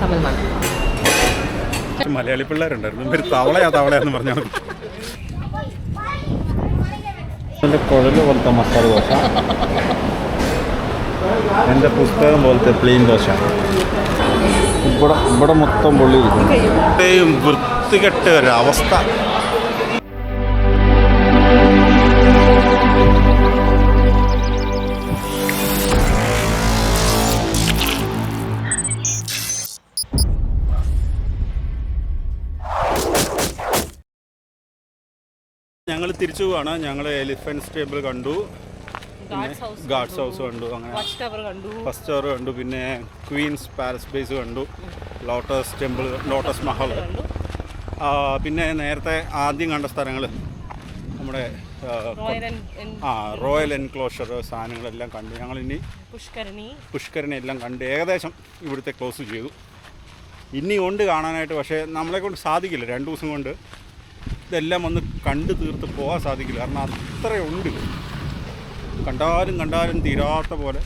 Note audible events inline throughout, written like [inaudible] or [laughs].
സമ്മതമാണ് മലയാളി പിള്ളേരുണ്ടായിരുന്നു. തവളയാ തവളയാന്ന് പറഞ്ഞാൽ മതി. കുഴൽ പോലത്തെ മസാല ദോശ. എന്റെ പുസ്തകം പോലത്തെ പ്ലെയിൻ ദോശ. ഇവിടെ ഇവിടെ മൊത്തം പൊള്ളിയിരിക്കും വൃത്തികെട്ട ഒരവസ്ഥ. വൃത്തികെട്ട ഞങ്ങൾ തിരിച്ചു പോവാണ്. ഞങ്ങൾ എലിഫൻസ് ടേബിൾ കണ്ടു. ഗാഡ്സ് ഹൗസ് കണ്ടു. അങ്ങനെ ഫസ്റ്റ് ടവർ കണ്ടു. ഫസ്റ്റ് അവർ കണ്ടു. പിന്നെ ക്വീൻസ് പാലസ് ബേസ് കണ്ടു. ലോട്ടസ് ടെമ്പിൾ ലോട്ടസ് മഹൽ പിന്നെ നേരത്തെ ആദ്യം കണ്ട സ്ഥലങ്ങൾ നമ്മുടെ റോയൽ ആ റോയൽ എൻക്ലോഷർ സാധനങ്ങളെല്ലാം കണ്ടു. ഞങ്ങൾ ഇനി പുഷ്കരണി. പുഷ്കരണി എല്ലാം കണ്ട് ഏകദേശം ഇവിടുത്തെ ക്ലോസ് ചെയ്തു. ഇനി ഉണ്ട് കാണാനായിട്ട് പക്ഷേ നമ്മളെ കൊണ്ട് സാധിക്കില്ല. രണ്ട് ദിവസം കൊണ്ട് ഇതെല്ലാം ഒന്ന് കണ്ടു തീർത്ത് പോകാൻ സാധിക്കില്ല. കാരണം അത്രയുണ്ട്. കണ്ടാലും കണ്ടാലും തീരാത്ത പോലെ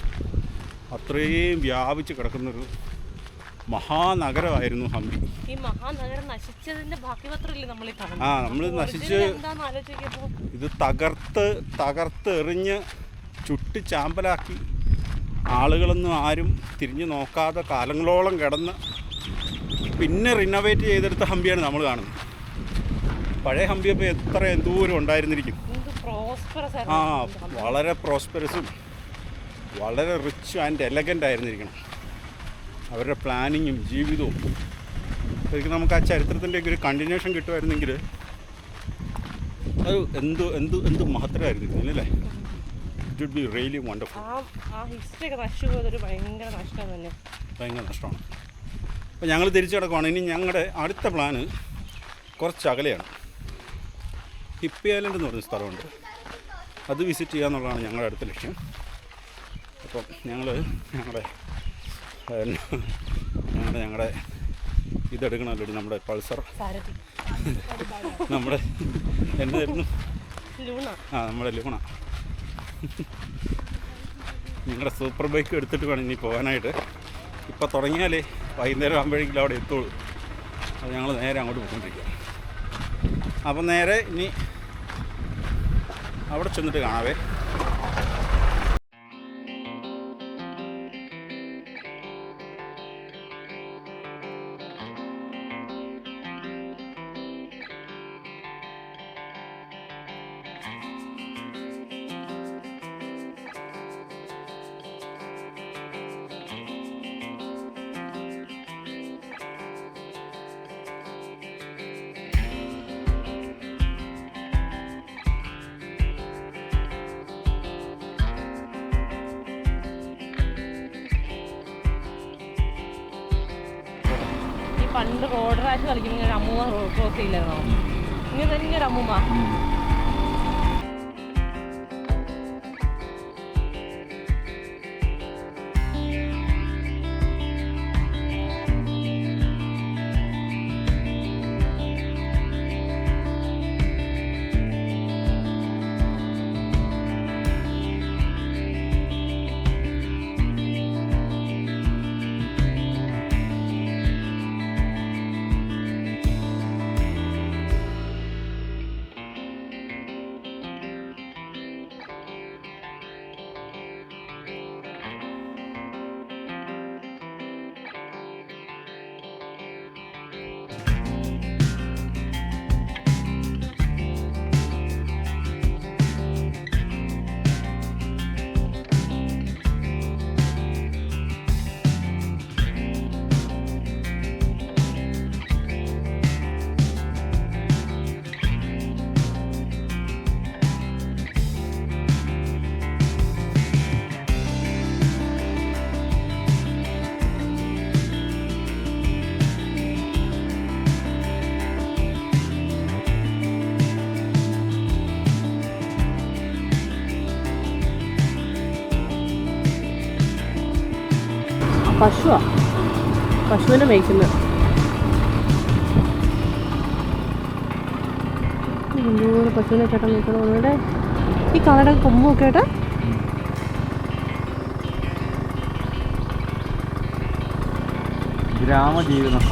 അത്രയും വ്യാപിച്ച് കിടക്കുന്നൊരു മഹാനഗരമായിരുന്നു ഹംപി. ഈ മഹാനഗരം നശിച്ചതിന്റെ നമ്മൾ ആ, നമ്മൾ നശിച്ച് ഇത് തകർത്ത് തകർത്ത് എറിഞ്ഞ് ചുട്ടി ചാമ്പലാക്കി ആളുകളൊന്നും ആരും തിരിഞ്ഞു നോക്കാതെ കാലങ്ങളോളം കിടന്ന് പിന്നെ റിനോവേറ്റ് ചെയ്തെടുത്ത ഹംപിയാണ് നമ്മൾ കാണുന്നത്. പഴയ ഹംപി അപ്പോൾ എത്ര എന്തോരം ഉണ്ടായിരുന്നിരിക്കും. ആ വളരെ പ്രോസ്പെറസും വളരെ റിച്ച് ആൻഡ് എലഗന്റ് ആയിരുന്നിരിക്കണം. അവരുടെ പ്ലാനിങ്ങും ജീവിതവും. ശരിക്കും നമുക്ക് ആ ചരിത്രത്തിന്റെ ഒരു കണ്ടിന്യൂഷൻ കിട്ടുമായിരുന്നെങ്കിൽ അത് എന്ത് എന്ത് എന്ത് മഹത്തരമായിരുന്നു അല്ലേ? It would be really wonderful ഭയങ്കര നഷ്ടമാണ്. അപ്പോൾ ഞങ്ങൾ തിരിച്ചു കിടക്കുവാണ്. ഇനി ഞങ്ങളുടെ അടുത്ത പ്ലാന് കുറച്ച് അകലെയാണ് ഹിപ്പി ഐലൻഡ് എന്ന് പറഞ്ഞ സ്ഥലമുണ്ട്. അത് വിസിറ്റ് ചെയ്യുക എന്നുള്ളതാണ് ഞങ്ങളുടെ അടുത്ത ലക്ഷ്യം. അപ്പം ഞങ്ങൾ ഞങ്ങളുടെ ഞങ്ങളുടെ ഞങ്ങളുടെ ഇതെടുക്കണമല്ലോ നമ്മുടെ പൾസർ. നമ്മുടെ എന്തായിരുന്നു ആ നമ്മുടെ ലൂണ. നിങ്ങളുടെ സൂപ്പർ ബൈക്ക് എടുത്തിട്ട് വേണം ഇനി പോകാനായിട്ട്. ഇപ്പം തുടങ്ങിയാലേ വൈകുന്നേരം ആകുമ്പോഴേക്കും അവിടെ എത്തുള്ളൂ. അത് ഞങ്ങൾ നേരെ അങ്ങോട്ട് പോയിക്കൊണ്ടിരിക്കുക അപ്പം നേരെ ഇനി അവിടെ ചെന്നിട്ട് കാണാവേ. പണ്ട് റോഡ് റാഷ് കളിക്കുമ്പോൾ അമ്മൂമ്മ ക്രോസ് ചെയ്യില്ലായിരുന്നോ ഇങ്ങനെ തന്നെ ഒരു അമ്മൂമ്മ. പശുവാ പശുവിനെ മേയ്ക്കുന്നത് എന്തോരം പശുവിനെ ചേട്ടൻ മേയ്ക്കണം ഇവിടെ ഈ കളയുടെ കൊമ്പൊക്കെ ഏട്ടാ ഇത് ഗ്രാമജീവിതം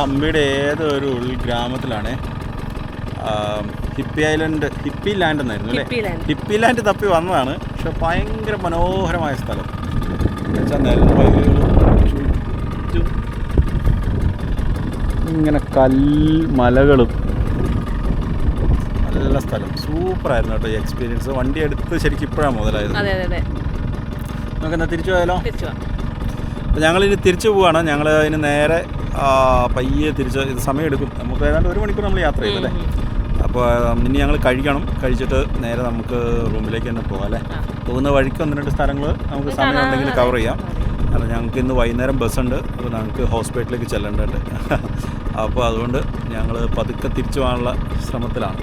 ഹംപിയുടെ ഏതൊരു ഏതോ ഒരു ഉൾഗ്രാമത്തിലാണ് ഹിപ്പി ഐലൻഡ് ഹിപ്പി ലാൻഡ് എന്നായിരുന്നു അല്ലേ? Hippie land. തപ്പി വന്നതാണ് പക്ഷെ ഭയങ്കര മനോഹരമായ സ്ഥലം. നെൽവയലുകളും ചുറ്റും ഇങ്ങനെ കൽമലകളും. നല്ല സ്ഥലം. സൂപ്പറായിരുന്നു കേട്ടോ ഈ എക്സ്പീരിയൻസ് വണ്ടി എടുത്ത് ശരിക്കും ഇപ്പോഴാണ് മുതലായത്. നമുക്ക് എന്നാ തിരിച്ചു പോയാലോ? അപ്പോൾ ഞങ്ങളിനി തിരിച്ചു പോവാണ്. ഞങ്ങൾ അതിന് നേരെ പയ്യെ തിരിച്ച് ഇത് സമയമെടുക്കും. നമുക്ക് ഏതാണ്ട് ഒരു മണിക്കൂർ നമ്മൾ യാത്ര ചെയ്തു അല്ലേ? അപ്പോൾ ഇനി ഞങ്ങൾ കഴിക്കണം. കഴിച്ചിട്ട് നേരെ നമുക്ക് റൂമിലേക്ക് തന്നെ പോകാം അല്ലേ? പോകുന്ന വഴിക്ക് ഒന്ന് രണ്ട് സ്ഥലങ്ങൾ നമുക്ക് സമയം ഉണ്ടെങ്കിൽ കവർ ചെയ്യാം. കാരണം ഞങ്ങൾക്ക് ഇന്ന് വൈകുന്നേരം ബസ്സുണ്ട് അപ്പോൾ ഞങ്ങൾക്ക് ഹോസ്പിറ്റലിലേക്ക് ചെല്ലേണ്ടതുണ്ട്. [laughs] അപ്പോൾ അതുകൊണ്ട് ഞങ്ങൾ പതുക്കെ തിരിച്ചു പോകാനുള്ള ശ്രമത്തിലാണ്.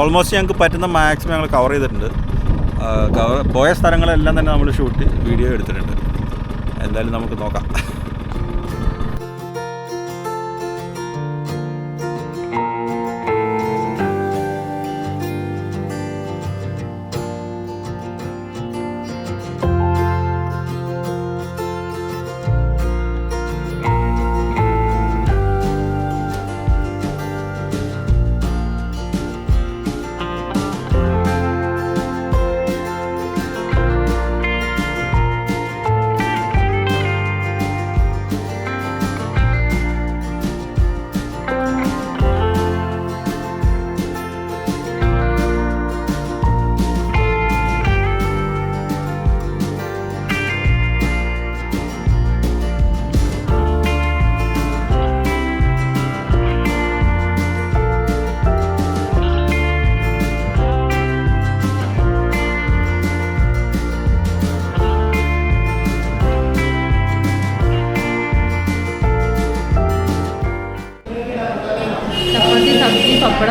ഓൾമോസ്റ്റ് ഞങ്ങൾക്ക് പറ്റുന്ന മാക്സിമം ഞങ്ങൾ കവർ ചെയ്തിട്ടുണ്ട്. കവർ പോയ സ്ഥലങ്ങളെല്ലാം തന്നെ നമ്മൾ ഷൂട്ട് വീഡിയോ എടുത്തിട്ടുണ്ട്. എന്തായാലും നമുക്ക് നോക്കാം. [laughs]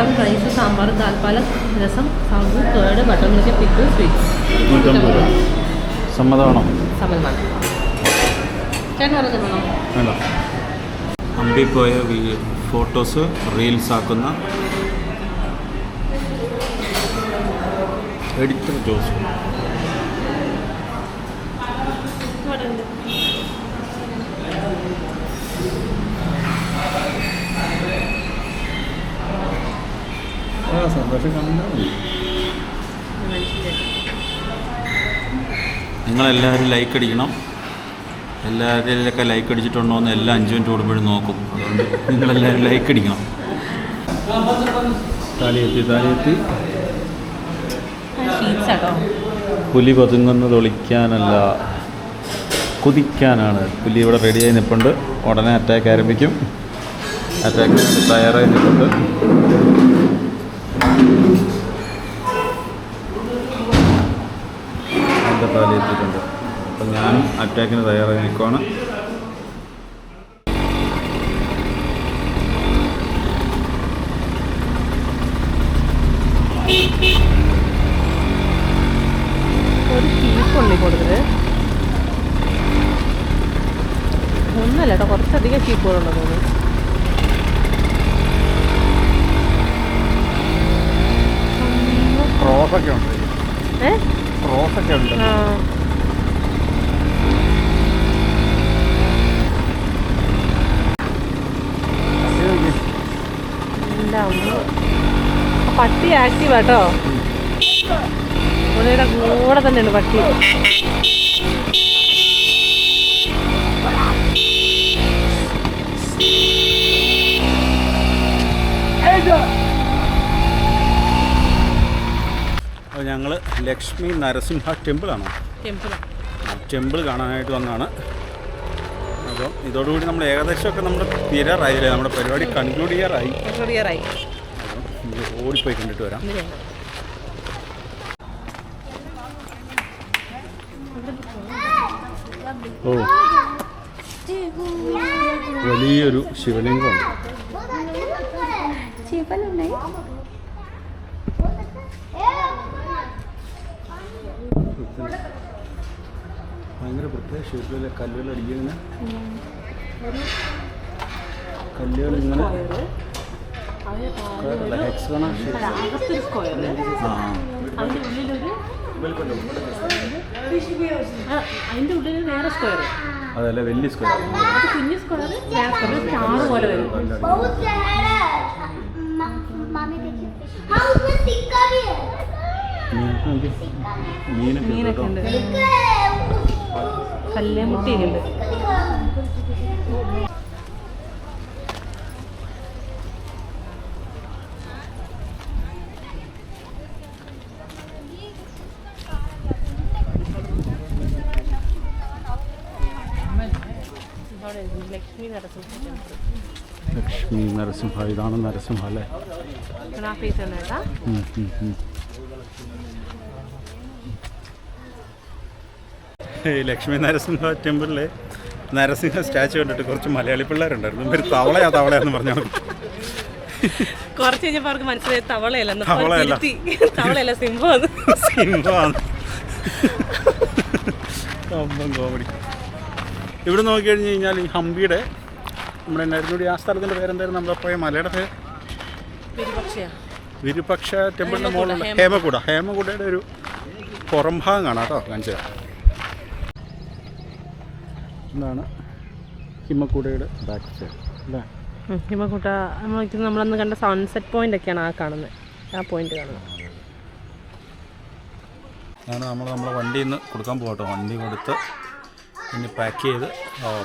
പപ്പടം റൈസ് സാമ്പാർ താൽപ്പാലം രസം സാമ്പു കേട് ബട്ടർ മിൽക്ക് പിക്കിൾ സ്വീറ്റ് സമ്മതമാണോ? സമ്മതമാണ്. ചേട്ടൻ പറഞ്ഞോ വേണ്ട. അമ്പി പോയ ഫോട്ടോസ് റീൽസ് ആക്കുന്ന എഡിറ്റർ ജോസ്. സന്തോഷം കണ്ടാൽ നിങ്ങളെല്ലാവരും ലൈക്ക് അടിക്കണം. എല്ലാവരിലൊക്കെ ലൈക്ക് അടിച്ചിട്ടുണ്ടോ എന്ന് എല്ലാ അഞ്ച് മിനിറ്റ് കൂടുമ്പോഴും നോക്കും. അതുകൊണ്ട് നിങ്ങളെല്ലാവരും ലൈക്ക് അടിക്കണം. താലിയെത്തി താലിയെത്തി പുലി പതുങ്ങുന്നത് ഒളിക്കാനല്ല കുതിക്കാനാണ്. പുലി ഇവിടെ റെഡിയായി നിൽപ്പുണ്ട് ഉടനെ അറ്റാക്ക് ആരംഭിക്കും. അറ്റാക്ക് തയ്യാറായി നിൽപ്പുണ്ട് എത്തിയിട്ടുണ്ട്. അപ്പം ഞാനും അറ്റാക്കിന് തയ്യാറായി നിൽക്കുവാണ് ഒരു ഷീപ്പ് ഉണ്ട് കൊടുത്തത് ഒന്നല്ല കേട്ടോ കുറച്ചധികം ഷീപ്പുകളുണ്ടെന്ന് തോന്നുന്നു ക്രോസൊക്കെ ഉണ്ട് ഏ ക്രോസൊക്കെ ഉണ്ട് ആ ഇല്ല ഒന്ന് ആ പട്ടി ആക്റ്റീവാട്ടോ പുള്ളിയുടെ കൂടെ തന്നെയുണ്ട് പട്ടി. ലക്ഷ്മി നരസിംഹ ടെമ്പിളാണോ. ടെമ്പിൾ കാണാനായിട്ട് വന്നതാണ് അപ്പോൾ ഇതോടുകൂടി നമ്മൾ ഏകദേശമൊക്കെ നമ്മുടെ തീരാറായില്ലേ? നമ്മുടെ പരിപാടി കൺക്ലൂഡ് ചെയ്യാറായി. ഓടിപ്പോയി കണ്ടിട്ട് വരാം. ഓ വലിയൊരു ശിവലിംഗമുണ്ട് കല്ലുകൾ അടിക്കുന്ന കല്ലുകൾ ഇങ്ങനെ ഹെക്സഗണൽ ഷേപ്പ് അകത്തൊരു സ്ക്വയർ ആ അതിന്റെ ഉള്ളിലൊരു ആ, അതിന്റെ ഉള്ളിൽ വേറെ സ്ക്വയർ അതല്ല വലിയ സ്ക്വയർ അത് കുഞ്ഞു സ്ക്വയർ വേറെ സ്ക്വയർ സ്റ്റാർ പോലെ വരും बहुत गहरा है मा- मामी देखिए हाँ उसमें सिक्का भी है കല്ലേ മുട്ടിയൊക്കെ ലക്ഷ്മി നരസിംഹ ഇതാണ് നരസിംഹ അല്ലേ? ഈ ലക്ഷ്മി നരസിംഹ ടെമ്പിളിലെ നരസിംഹ സ്റ്റാച്ചു കണ്ടിട്ട് കുറച്ച് മലയാളി പിള്ളേരുണ്ടായിരുന്നു. ഇവർ തവളയാ തവളയാന്ന് പറഞ്ഞു കുറച്ച് കഴിഞ്ഞപ്പോ അവർക്ക് മനസ്സിലായി തവളയല്ല തവളയല്ല. തവളയല്ല സിംഹം സിംഹമാണ്. സംഭവം കോമഡി ഇവിടെ നോക്കി കഴിഞ്ഞ് കഴിഞ്ഞാൽ ഈ ഹംപിയുടെ നമ്മുടെ നരുന്നൂടി ആ സ്ഥലത്തിന്റെ പേരെന്തായിരുന്നു? നമ്മുടെ പോയ മലയുടെ പേര്? വിരുപക്ഷ ടെമ്പിളിന്റെ ഹേമകൂട, മുകളിലുള്ള ഹേമകൂട. ഹേമകുടയുടെ ഹേമകൂടയുടെ ഒരു പുറം ഭാഗം കാണാം കേട്ടോ കാണിച്ചു തരാം എന്താണ് ഹിമക്കൂടയുടെ ബാക്ക് സൈഡ് അല്ലേ ഹിമക്കൂട്ട നമ്മൾ നമ്മളന്ന് കണ്ട സൺസെറ്റ് പോയിന്റ് ഒക്കെയാണ് ആ കാണുന്നത് ആ പോയിന്റ് കാണുന്നത് അതാണ് നമ്മൾ നമ്മളെ വണ്ടിയിൽ നിന്ന് കൊടുക്കാൻ പോകട്ടോ വണ്ടി കൊടുത്ത് ഇനി പാക്ക് ചെയ്ത്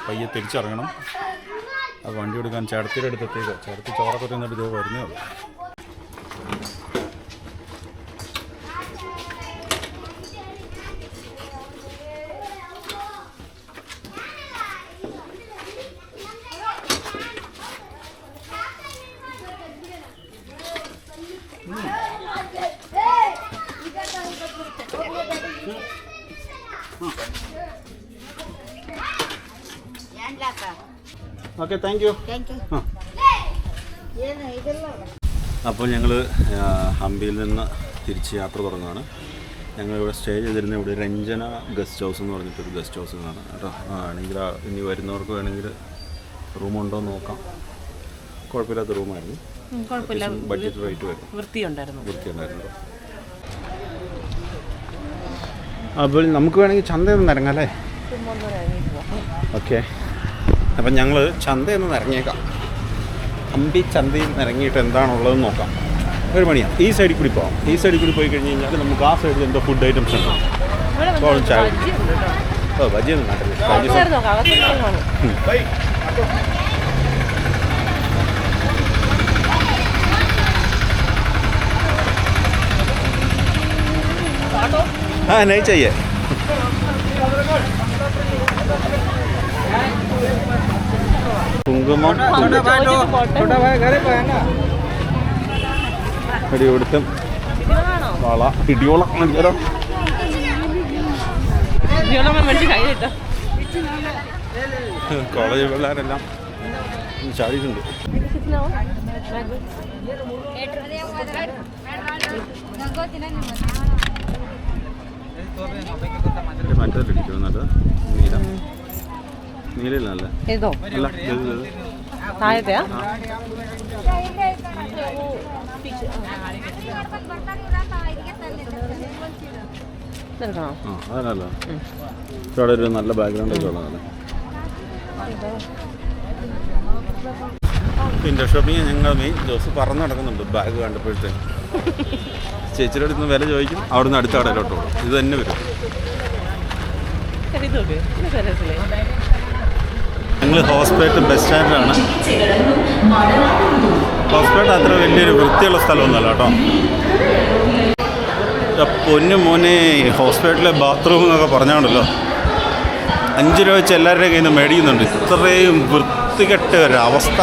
പയ്യെ തിരിച്ചിറങ്ങണം. അത് വണ്ടി കൊടുക്കാൻ ചേർത്തിയുടെ അടുത്തെത്തിയത് ചേർത്തി ചോറൊക്കെ തിന്നിട്ട് ഇതേ വരുന്നേ ഉള്ളൂ ഓക്കെ താങ്ക് യു അപ്പോൾ ഞങ്ങൾ ഹംപിയിൽ നിന്ന് തിരിച്ച് യാത്ര തുടങ്ങുകയാണ്. ഞങ്ങളിവിടെ സ്റ്റേ ചെയ്തിരുന്ന ഇവിടെ രഞ്ജന ഗസ്റ്റ് ഹൗസ് എന്ന് പറഞ്ഞിട്ടൊരു ഗസ്റ്റ് ഹൗസ് കാണാം കേട്ടോ. ആണെങ്കിൽ ആ ഇനി വരുന്നവർക്ക് വേണമെങ്കിൽ റൂമുണ്ടോ എന്ന് നോക്കാം. കുഴപ്പമില്ലാത്ത റൂമായിരുന്നു ബഡ്ജറ്റ് റേറ്റ് വരും വൃത്തിയുണ്ടായിരുന്നു. വൃത്തിയുണ്ടായിരുന്നു അപ്പോൾ നമുക്ക് വേണമെങ്കിൽ ചന്തയൊന്നും ഇറങ്ങാം അല്ലേ? ഓക്കെ. അപ്പം ഞങ്ങൾ ചന്തയിൽ നിന്ന് ഇറങ്ങിയേക്കാം ഹംപി ചന്തയിൽ നിന്ന് ഇറങ്ങിയിട്ട് എന്താണുള്ളതെന്ന് നോക്കാം ഒരു മണിയാണ് ഈ സൈഡിൽ കൂടി പോകാം ഈ സൈഡിൽ കൂടി പോയി കഴിഞ്ഞ് കഴിഞ്ഞാൽ നമുക്ക് ആ സൈഡിൽ എന്തോ ഫുഡ് ഐറ്റംസ് ഉണ്ട് ഇവിടെ വന്ന് അപ്പോൾ ചായ ബജ്ജി ഉണ്ട് കേട്ടോ. ഓ ബജിയൊന്നും നാട്ടിൽ ബജി അകത്തേക്ക് നോക്കാം, അകത്തേക്ക് കാണും. हाँ नहीं चाहिए കുങ്കുമം ചോദിച്ചിട്ട് പോട്ടെ. ഇടി കൊടുത്തും ഇടിയോളാണോ? വള ഇടിയോളം കയ്യിലിട്ടോ. കോളേജ് പിള്ളേരെല്ലാം ചാടിയിട്ടുണ്ട് മറ്റേ ബാഗ്. മറ്റേതിടിക്കും എന്നിട്ട് നീല നീലയില്ല നല്ല ഏതോ അല്ല ഇത്. താഴത്തെയാ? ഇവിടെ ഒരു നല്ല ബാക്ക്ഗ്രൗണ്ട് വിൻഡോ ഷോപ്പിംഗ് ഞങ്ങൾ മെയിൻ ജോസ് പറന്ന് നടക്കുന്നുണ്ട് ബാഗ് കണ്ടപ്പോഴത്തേക്ക് ചേച്ചിയുടെ അടുത്ത് വില ചോദിക്കും അവിടെ നിന്ന് അടുത്ത കടയിലോട്ട് പോകും ഇത് തന്നെ വരും ഇത് നോക്ക് ഇത് രസമില്ലേ? ഞങ്ങൾ ഹോസ്പിറ്റൽ ബസ് സ്റ്റാൻഡിലാണ് ഹോസ്പിറ്റൽ അത്ര വലിയൊരു വൃത്തിയുള്ള സ്ഥലമൊന്നുമല്ല കേട്ടോ. പൊന്നു മോനെ ഹോസ്പിറ്റലിലെ ബാത്റൂം എന്നൊക്കെ പറഞ്ഞാണല്ലോ. അഞ്ച് രൂപ വെച്ച് എല്ലാവരുടെയും കയ്യിൽ നിന്ന് മേടിക്കുന്നുണ്ട്. ഇത്രയും വൃത്തികെട്ട ഒരവസ്ഥ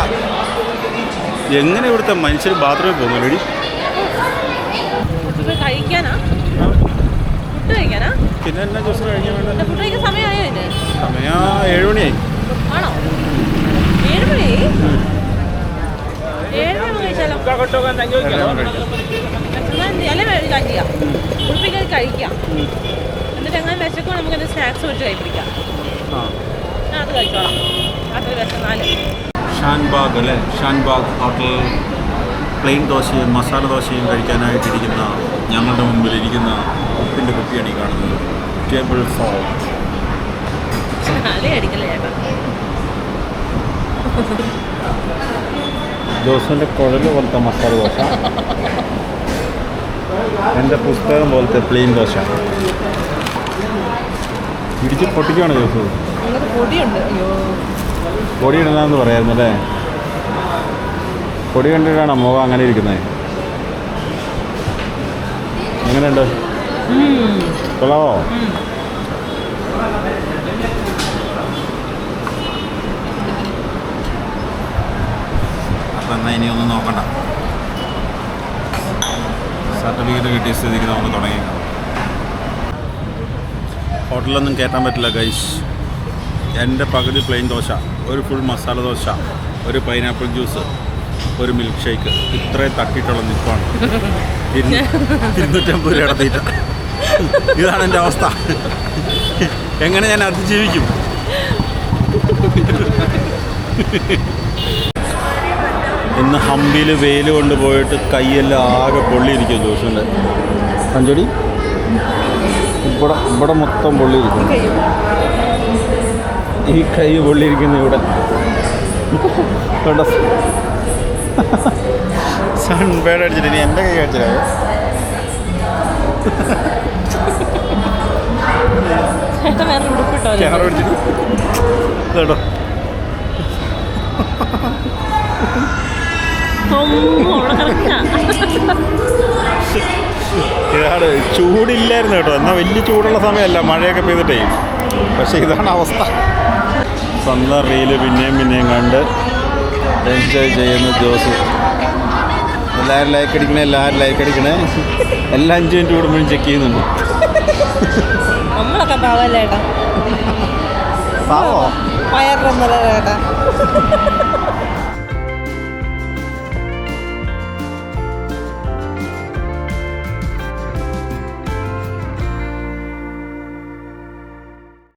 എങ്ങനെ ഇവിടുത്തെ മനുഷ്യർ ബാത്റൂമിൽ പോകുന്നു കഴിക്കാനാ? പിന്നെ എന്നാ ദിവസം കഴിഞ്ഞാൽ വേണ്ട സമയം ഏഴ് മണിയായി. ആണോ ഏഴ് മണി ഏഴ് മണി കഴിച്ചാലോ? എല്ലാം കഴിക്കാം. എന്നാ എന്ത് ചെയ്യാം? അല്ലേ വേ- കാര്യം ചെയ്യാം കുളിപ്പിക്കാൻ കഴിക്കാം എന്നിട്ട് എങ്ങനെ വിശക്കോ നമുക്ക് എന്ത് സ്നാക്സ് വെച്ച് കഴിപ്പിക്കാം. ആ. ഞാൻ അത് കഴിച്ചോളാം. അത്ര വിശന്നാൽ. ഷാൻബാഗ് അല്ലേ? ഷാൻബാഗ് ഹോട്ടൽ പ്ലെയിൻ ദോശയും മസാല ദോശയും കഴിക്കാനായിട്ടിരിക്കുന്ന ഞങ്ങളുടെ മുമ്പിൽ ഇരിക്കുന്ന ഉപ്പിന്റെ കുപ്പിയാണ് ഈ കാണുന്നത്. ടേബിൾ ഫോൾ അടിക്കല്ലേ ചേട്ടാ? ജോസിന്റെ കുഴൽ പോലത്തെ മസാല ദോശ. എന്റെ പുസ്തകം പോലത്തെ പ്ലെയിൻ ദോശ. ഇടിച്ച് പൊട്ടിക്കുകയാണ് ജോസ്? പൊടി ഇടണമെന്ന് പറയായിരുന്നു അല്ലേ പൊടി കണ്ടിട്ടാണ് മുഖം അങ്ങനെ ഇരിക്കുന്നത് എങ്ങനെയുണ്ട്? കൊള്ളാവോ? എന്നാൽ ഇനി ഒന്നും നോക്കണ്ട. സർട്ടിഫിക്കറ്റ് കിട്ടിയ സ്ഥിതിക്ക് നമുക്ക് തുടങ്ങി. ഹോട്ടലൊന്നും കയറ്റാൻ പറ്റില്ല ഗൈസ് എന്റെ പകുതി പ്ലെയിൻ ദോശ ഒരു ഫുൾ മസാല ദോശ ഒരു പൈനാപ്പിൾ ജ്യൂസ് ഒരു മിൽക്ക് ഷേക്ക് ഇത്രയും തട്ടിയിട്ടുള്ള നിൽപ്പാണ് ഇരുന്ന് ഇരുന്നൂറ്റമ്പത് രൂപ തീറ്റ. ഇതാണ് എന്റെ അവസ്ഥ. എങ്ങനെ ഞാൻ അതിജീവിക്കും? ഇന്ന് ഹമ്പിയിൽ വെയിൽ കൊണ്ട് പോയിട്ട് കൈയെല്ലാം ആകെ പൊള്ളിയിരിക്കും ജോസിന്റെ അഞ്ചടി ഇവിടെ ഇവിടെ മൊത്തം പൊള്ളിയിരിക്കും ഈ കൈ പൊള്ളിയിരിക്കുന്നു ഇവിടെ. കണ്ടോ? സൺബേഡ് അടിച്ചിട്ട് ഇനി എന്റെ കൈ പിടിച്ചിട്ട്. കേട്ടോ. ഇതാണ് ചൂടില്ലായിരുന്നു കേട്ടോ. എന്നാൽ വലിയ ചൂടുള്ള സമയമല്ല. മഴയൊക്കെ പെയ്തിട്ടേ. പക്ഷേ ഇതാണ് അവസ്ഥ. സ്വന്തം റീൽ പിന്നെയും പിന്നെയും കണ്ട് എൻജോയ് ചെയ്യുന്ന ജോസ്. എല്ലാവരും ലൈക്ക് അടിക്കണേ എല്ലാവരും ലൈക്ക് അടിക്കണേ. എല്ലാ അഞ്ച് മിനിറ്റ് കൂടുമ്പോഴും ചെക്ക് ചെയ്യുന്നുണ്ട്. നമ്മളൊക്കെ പാവല്ലേട്ടാ പാവോ?